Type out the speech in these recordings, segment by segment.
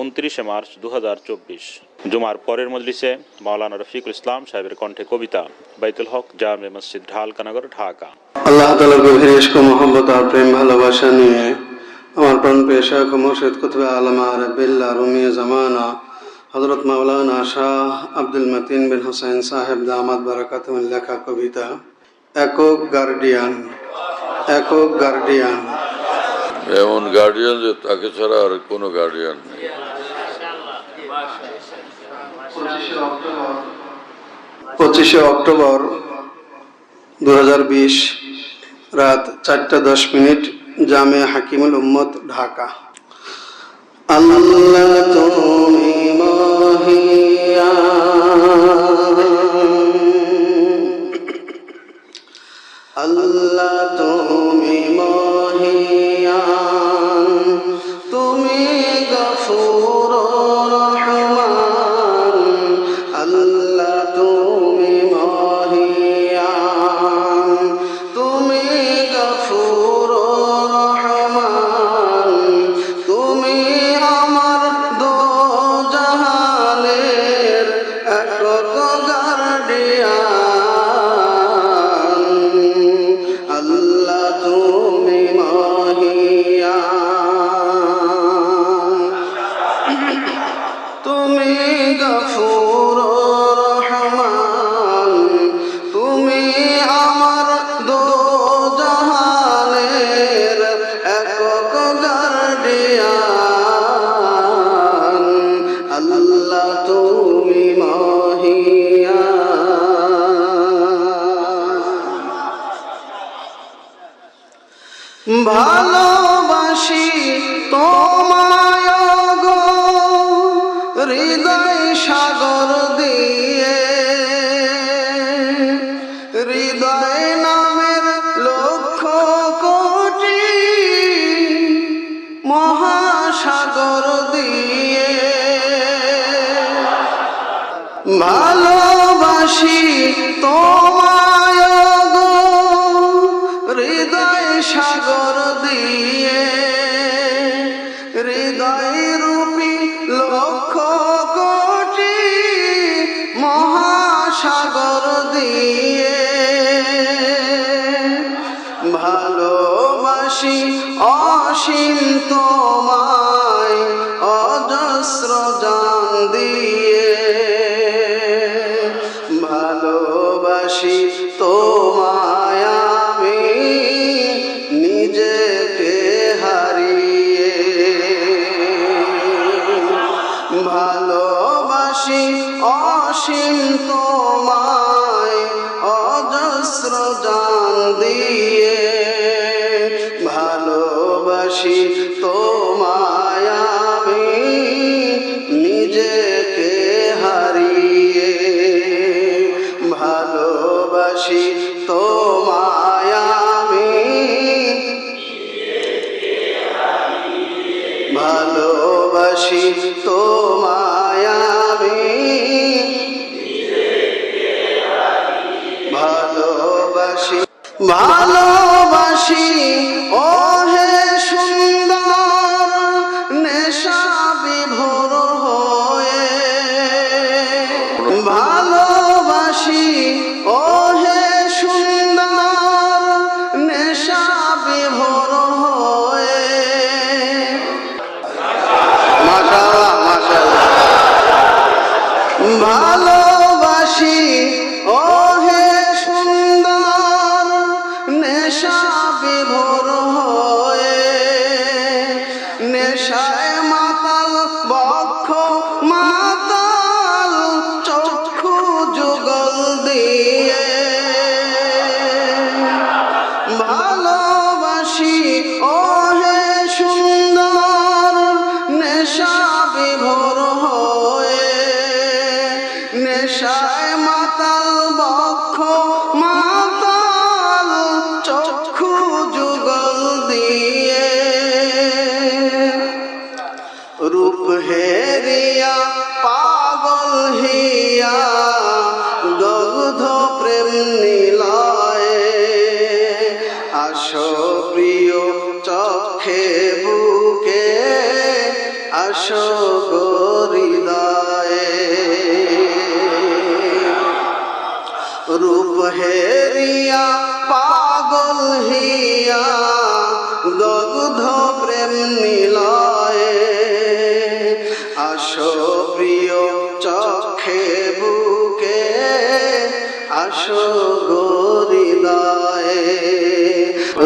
উনত্রিশে মার্চ দু হাজার চব্বিশ। জুমার পরের মজলিসে মাওলানা রফিকুল ইসলাম সাহেবের কণ্ঠে কবিতা, বাইতুল হক, জামে মসজিদ ঢালকানগর ঢাকা। আল্লাহ তালার গভীর ইস্ক মোহাম্মত আর প্রেম, ভালোবাসা নিয়ে আমার প্রাণ পেশা মুর্শিদ কুতবে আলমা রবিল্লা রুমিয়া জামানা হজরত মাওলানা শাহ আব্দুল মতিন বিন হোসেন সাহেব দামাদ বারাকাত লেখা কবিতা, একক গার্ডিয়ান একক গার্ডিয়ান। এমন গার্ডিয়ান যে তাকে ছাড়া আর কোনো গার্ডিয়ান নেই। পঁচিশে অক্টোবর দুহাজার বিশ রাত চারটা দশ মিনিট জামে হাকিমুল উম্মত ঢাকা। আল্লাহ তুমি মহিয়ান আল্লাহ তুমি গফুর রহমান, তুমি আমার দো জাহানের একক গার্ডিয়ান। আল্লাহ তুমি মহিয়া। ভালোবাসি তোমায় গো হৃদয় সাগর দিয়ে। হৃদয় নামের লক্ষ কোটি মহাসাগর দিয়ে। ভালোবাসি তোমায় গো, হৃদয় সাগর দিয়ে। হৃদয় ভালোবাসি অসীম তোমায় অজস্র জান দিয়ে। ভালোবাসি তোমায় আমি, নিজেকে হারিয়ে। ভালোবাসি অসীম তোমায় অজস্র জান দিয়ে। ভালোবাসি ও হে সুন্দর নেশা বিভোর হয়ে। ভালোবাসি ও হে সুন্দর নেশা বিভোর সার নীলয়ে। আসো প্রিয় চক্ষে বুকে আসো গো রূপ হেরিয়া পাগল হিয়া দগ্ধ প্রেম নিলয়ে গরিদায়ে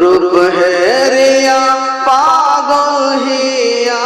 রূপ হেরিয়া পাগল হিয়া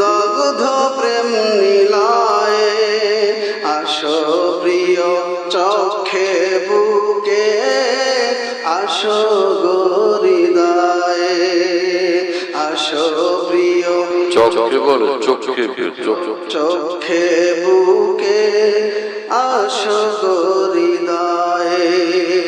দগ্ধ প্রেম নিলয়ে। আসো প্রিয় চক্ষে বুকে আসো গরিদায়ে আসো প্রিয় চোখকে বলে চোখকে চোখে বুকে আসো গরিদায়ে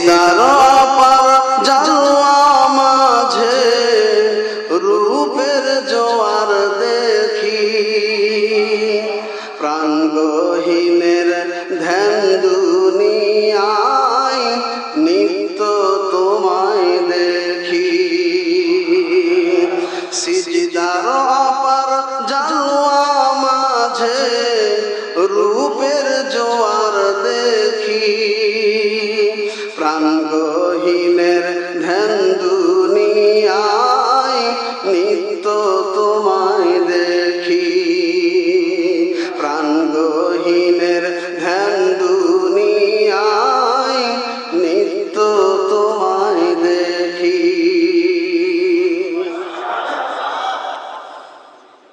সিজদার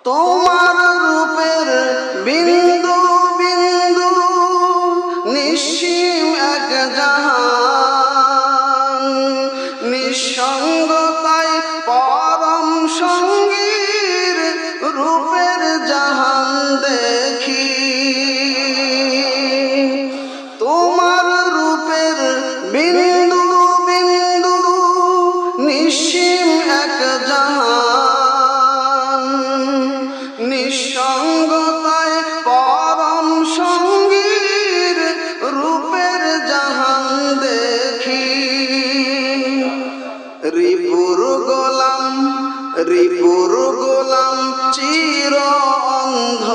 তোমার চির অন্ধ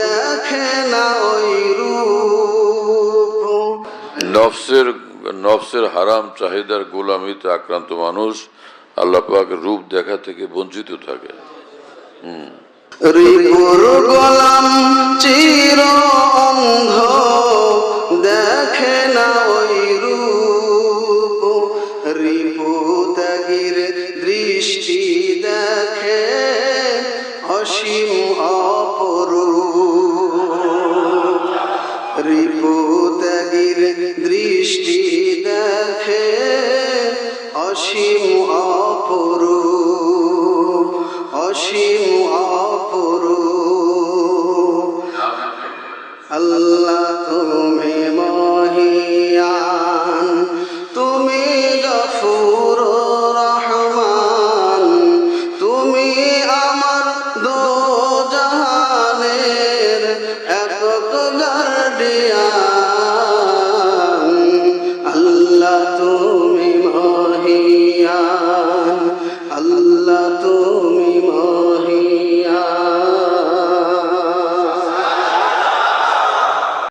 দেখে না ওই রূপ। নফসের নফসের হারাম চাহিদার গোলামিতে আক্রান্ত মানুষ আল্লাহ পাকের রূপ দেখা থেকে বঞ্চিত থাকে। রিপুর গোলাম চির অন্ধ দেখে না ওই রূপ। রিপু ত্যাগীর দৃষ্টি অসীম অপরূপ। রিপু ত্যাগীর দৃষ্টি দেখে অসীম অপরূপ অসীম অপরূপ। আল্লাহ love.